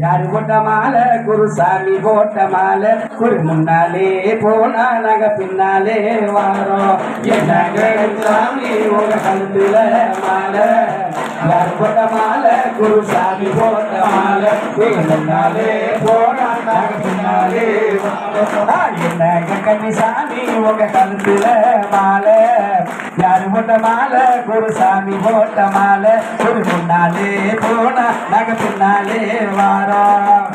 யாரு போட்ட மாலை? குருசாமி போட்ட மாலை. குரு முன்னாலே போனா நாங்க பின்னாலே வாரோம். என்ன சாமி உங்க கழுத்துல மாலை? யாரு போட்ட மாலை? குருசாமி போட்ட மாலை. குரு முன்னாலே போனா நாங்க பின்னாலே வாரோம். என்ன கண்ணி சாமி உங்க கழுத்துல மாலை? சாமி போட்ட மாலை குருசாமி போட்ட மாலை குரு முன்னாலே போனா நாங்க பின்னாலே வாரோம்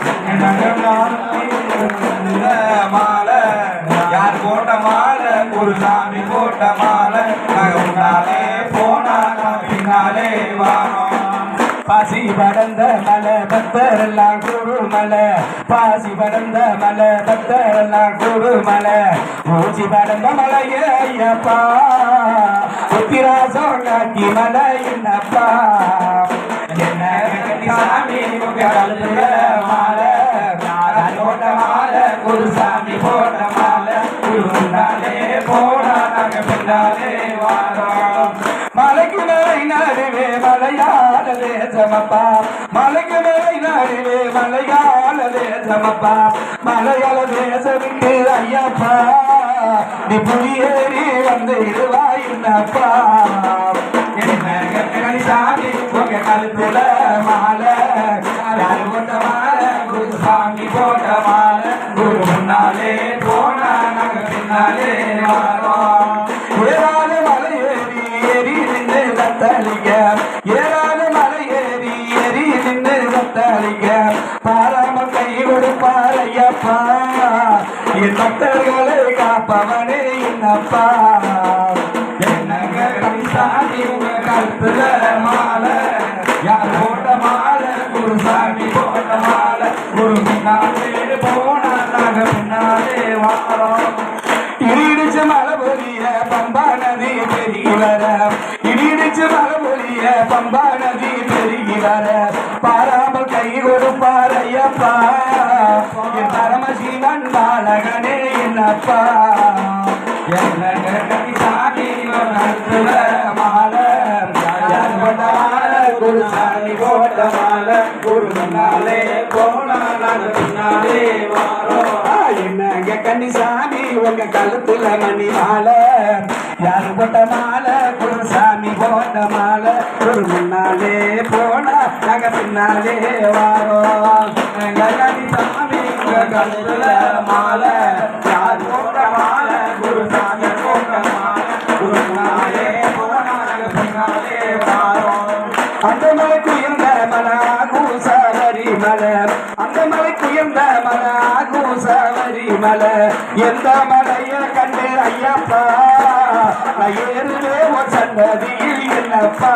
மாலை யார் போட்ட மாலை ஒரு சாமி போட்ட மாலை நாங்க முன்னாலே போனா நாங்க பின்னாலே வாரோம் பாசி படந்த மலை பக்தரெல்லாம் கூடு மலை. பாசி படந்த மலை பக்தரெல்லாம் கூடு மலை. ஊசி படந்த மலையே ஐயப்பா. உத்திராசம் காட்டி மலை என்னப்பா. என்ன சாமி உங்க மாலை? யார் போட்ட மாலை ஒரு போட்ட தேசமப்பா மலைக்கு மேலை நடுவே மலையாள தேசமப்பா. மலையாள தேசமிட்டு ஐயப்பா. நீ புலியேறி வந்து இருவாயின்னப்பா என்ன சாமி உங்க கழுத்துல மாலை. போட்ட மாலை? குரு சாமி போட்ட மாலை. குரு முன்னாலே போனா நாங்க பின்னாலே வாரோம் என் காப்பவனே என்னப்பா என்னங்க கவிசாமி உங்க கழுத்துல மாலை. யார் போட்ட மாலை? குரு சாமி போட்ட மாலை. குரு பின்னாலே போனா நாங்க பின்னாலே வாரம். இடிச்சு மலை பொழிய பம்பா நதி பெருகி வர. இடிச்சு மலை பொழிய பம்பா நதி பெருகி வர. பாராமல் கை கொடுப்பார் ஐயப்பா. என் பரமசிவன் பாலகனே என்னப்பா என்னங்க சாமி மாலை குரு சாமி போட்ட மாலை குரு முன்னாலே போனா நாங்க பின்னாலே வாரோம் என்னங்க கன்னிசாமி உங்க கழுத்துல மணி மாலை யாரு போட்ட மாலை குரு சாமி போட்ட மாலை குரு முன்னாலே போனா நாங்க பின்னாலே வாரோம் எங்க உங்க கழுத்துல மாலை. அந்த மலைக்கு உயர்ந்த மலை கூசவரி மலை. அந்த மலைக்கு உயர்ந்த மலை கூசவரி மலை. எந்த மலைய கண்டு ஐயப்பா? நான் ஏறுவே ஒரு சன்னதியில் என்னப்பா?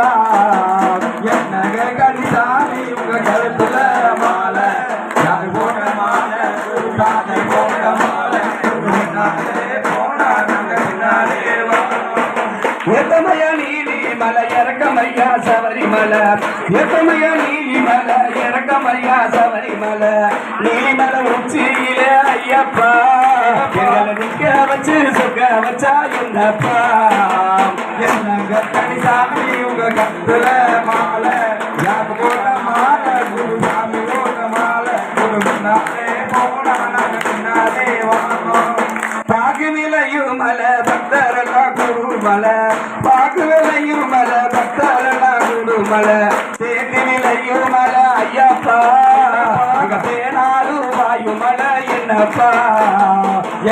எத்தமைய நீலி மலை இறக்கமையா சபரிமலை. எத்தமைய நீலி மலை இறக்கமையா சபரிமலை. நீலிமலை உச்சியிலே ஐயப்பா. எங்களை நிக்க வச்சு சுக்க வச்சா என்னப்பா? என்னங்க கணிசாமி உங்க கத்துல மா பக்தரெல்லாம் தேக்கு விலையும் மலை. ஐயப்பா அங்க வாயு மலை என்னப்பா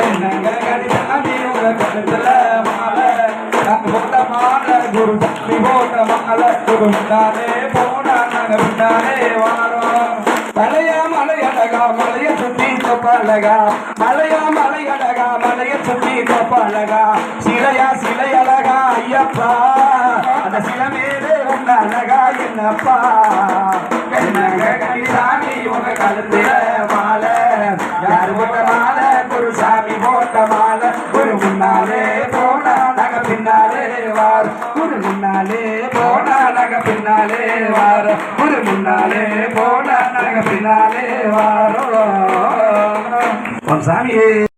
என்னங்க கடிதாமி உங்க கழுத்துல மாலை போட்ட மாலை குரு சாமி போட்ட மாலை குரு முன்னாலே போனா நாங்க பின்னாலே வாரோம் மலையா மலையழகா மலைய சுத்தி மலையா மலைய சுத்தி சிலையா சிலை அழகா ஐயப்பா அந்த சில மேலே உங்க அழகா என்னப்பா? என்னங்க கனிசாமி உங்க கழுத்துல மாலை? யாரு போட்ட மாலை? குரு போட்ட மாலை. குரு முன்னாலே போனா நாங்க பின்னாலே வார். குரு முன்னாலே போனா பின்னாலே முன்னாலே போனா பின்னாலே சாமியே.